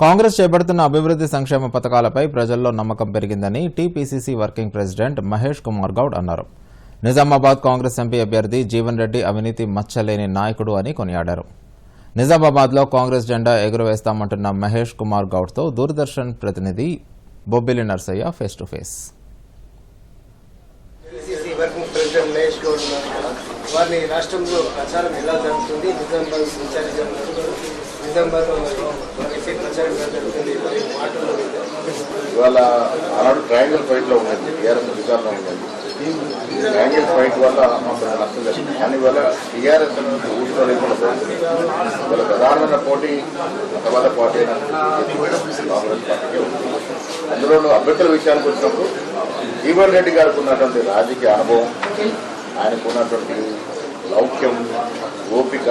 కాంగ్రెస్ చేపడుతున్న అభివృద్ధి సంక్షేమ పథకాలపై ప్రజల్లో నమ్మకం పెరిగిందని TPCC working president Mahesh Kumar Goud అన్నారు. నిజామాబాద్ కాంగ్రెస్ ఎంపీ అభ్యర్థి జీవన్ రెడ్డి అవినీతి మచ్చలేని నాయకుడు అని కొనియాడారు. నిజామాబాద్లో కాంగ్రెస్ జెండా ఎగురవేస్తామంటున్న మహేష్ కుమార్ గౌడ్తో దూరదర్శన్ ప్రతినిధి Bobbili Narsaiah face to face. వారిని రాష్ట్రంలో ప్రచారం ఎలా జరుగుతుంది? నిజామాబాద్ నిజామాబాద్ ఇవాళ ఆనాడు ట్రయాంగిల్ ఫైట్లో ఉన్నది టీఆర్ఎస్ అధికారంలో ఉన్నది. ట్రయాంగిల్ ఫైట్ వల్ల మాకు నష్టం జరిగింది. కానీ ఇవాళ టీఆర్ఎస్ నుంచి ఊరిలో లేకుండా పోయింది ఇవాళ ప్రధానమైన పోటీ మతవాద పార్టీ అయిన కాంగ్రెస్ పార్టీకే ఉంది. అందులో అభ్యర్థుల విషయానికి వచ్చినప్పుడు జీవన్ రెడ్డి గారికి ఉన్నటువంటి రాజకీయ అనుభవం ఆయనకు ఉన్నటువంటి లౌక్యం ఓపిక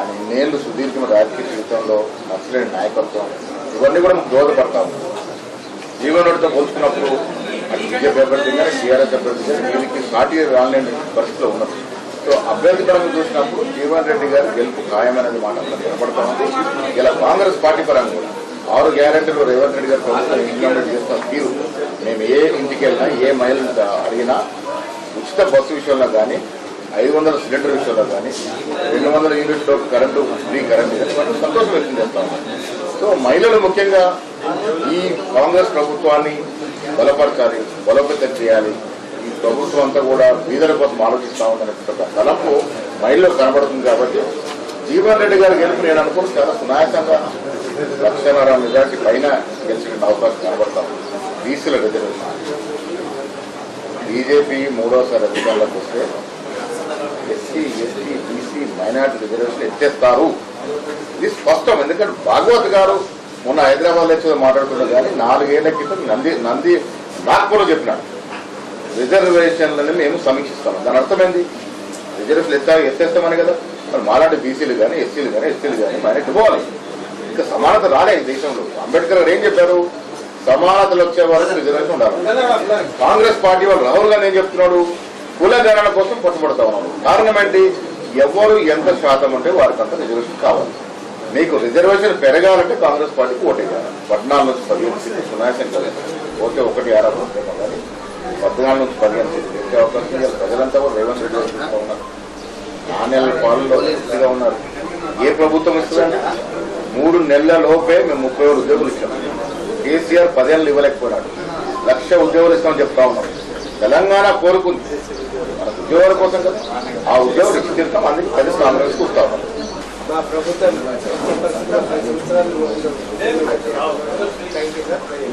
ఆయన ఇన్నేళ్ళు సుదీర్ఘమైన రాజకీయ జీవితంలో నచ్చలేని నాయకత్వం ఇవన్నీ కూడా మనకు దోహదపడతా ఉంది జీవనుడితో పోల్చుకున్నప్పుడు అటు బీజేపీ అభ్యర్థి కానీ టీఆర్ఎస్ అభ్యర్థి కానీ వీరికి పార్టీ రాలేని పరిస్థితిలో ఉన్నది. సో అభ్యర్థి పరంగా చూసినప్పుడు జీవన్ రెడ్డి గారి గెలుపు ఖాయమనేది మాట మనకు ఉంది. ఇలా కాంగ్రెస్ పార్టీ పరంగా కూడా ఆరు గ్యారెంటీలు రేవంత్ రెడ్డి గారు ప్రభుత్వం ఇంప్లిమెంట్ చేస్తున్న తీరు మేము ఏ ఇంటికి వెళ్ళినా ఏ మహిళ అడిగినా ఉచిత బస్సు విషయంలో కానీ ఐదు వందల సిలిండర్ విషయంలో కానీ రెండు వందల యూనిట్లో కరెంటు ఫ్రీ కరెంటు సంతోషం వ్యక్తం చేస్తా సో మహిళలు ముఖ్యంగా ఈ కాంగ్రెస్ ప్రభుత్వాన్ని బలపరచాలి బలోపేతం చేయాలి. ఈ ప్రభుత్వం అంతా కూడా బీదల కోసం ఆలోచిస్తా ఉందనే ఒక తలంపు మహిళలకు కనబడుతుంది కాబట్టి జీవన్ రెడ్డి గారి గెలుపు నేను అనుకుని చాలా సునాయకంగా లక్షన్నర మెజార్టీ పైన గెలిచిన అవకాశం కనబడతాం బీసీల రిజర్వేషన్. బీజేపీ మూడోసారి అధికారంలోకి వస్తే SC ST BC minority reservation ఎత్తేస్తారు. ఇది స్పష్టం. ఎందుకంటే భాగవత్ గారు మొన్న హైదరాబాద్లో మాట్లాడుతున్నారు కానీ నాలుగేళ్ళ క్రితం నంది నంది నాగ్పూర్లో చెప్పినాడు. రిజర్వేషన్లని మేము సమీక్షిస్తాం. దాని అర్థమైంది? రిజర్వేషన్ ఎత్తా ఎత్తేస్తామని కదా? మరి మాలాంటి బీసీలు కానీ ఎస్సీలు కానీ ఎస్టీలు కానీ మైనార్టీ పోవాలి. ఇంకా సమానత రాలే ఈ దేశంలో. అంబేద్కర్ గారు ఏం చెప్పారు? సమానతలు వచ్చే వరకు రిజర్వేషన్ ఉండాలి. కాంగ్రెస్ పార్టీ వాళ్ళు రాహుల్ గాంధీ ఏం చెప్తున్నాడు? కులగణన కోసం పట్టుబడతా ఉన్నాడు. కారణం ఏంటి? ఎవరు ఎంత శాతం ఉంటే వారికి అంత రిజర్వేషన్ కావాలి. మీకు రిజర్వేషన్ పెరగాలంటే కాంగ్రెస్ పార్టీకి ఓటేయాలి. పద్నాలుగు నుంచి పదిహేను సీట్లు సునాయాసం కదా ఓకే ఒకటి ఆరా వస్తేమో కానీ పద్నాలుగు నుంచి పదిహేను సీట్లు తెచ్చే అవకాశం ప్రజలంతా కూడా రేవంత్ రెడ్డి ఉన్నారు. నాణ్యాల పాలనలో పూర్తిగా ఉన్నారు. ఏ ప్రభుత్వం ఇస్తుందండి మూడు నెలల లోపే మేము ముప్పై ఏడు ఉద్యోగులు ఇచ్చాం. కేసీఆర్ పదేళ్ళు ఇవ్వలేకపోయినాడు. లక్ష ఉద్యోగులు ఇస్తామని చెప్తా ఉన్నాం తెలంగాణ కోరుకుంది. ఉద్యోగాల కోసం కదా. ఆ ఉద్యోగం ఇచ్చి తీర్థం అందుకే కలిసి కాంగ్రెస్కు ఉన్నాం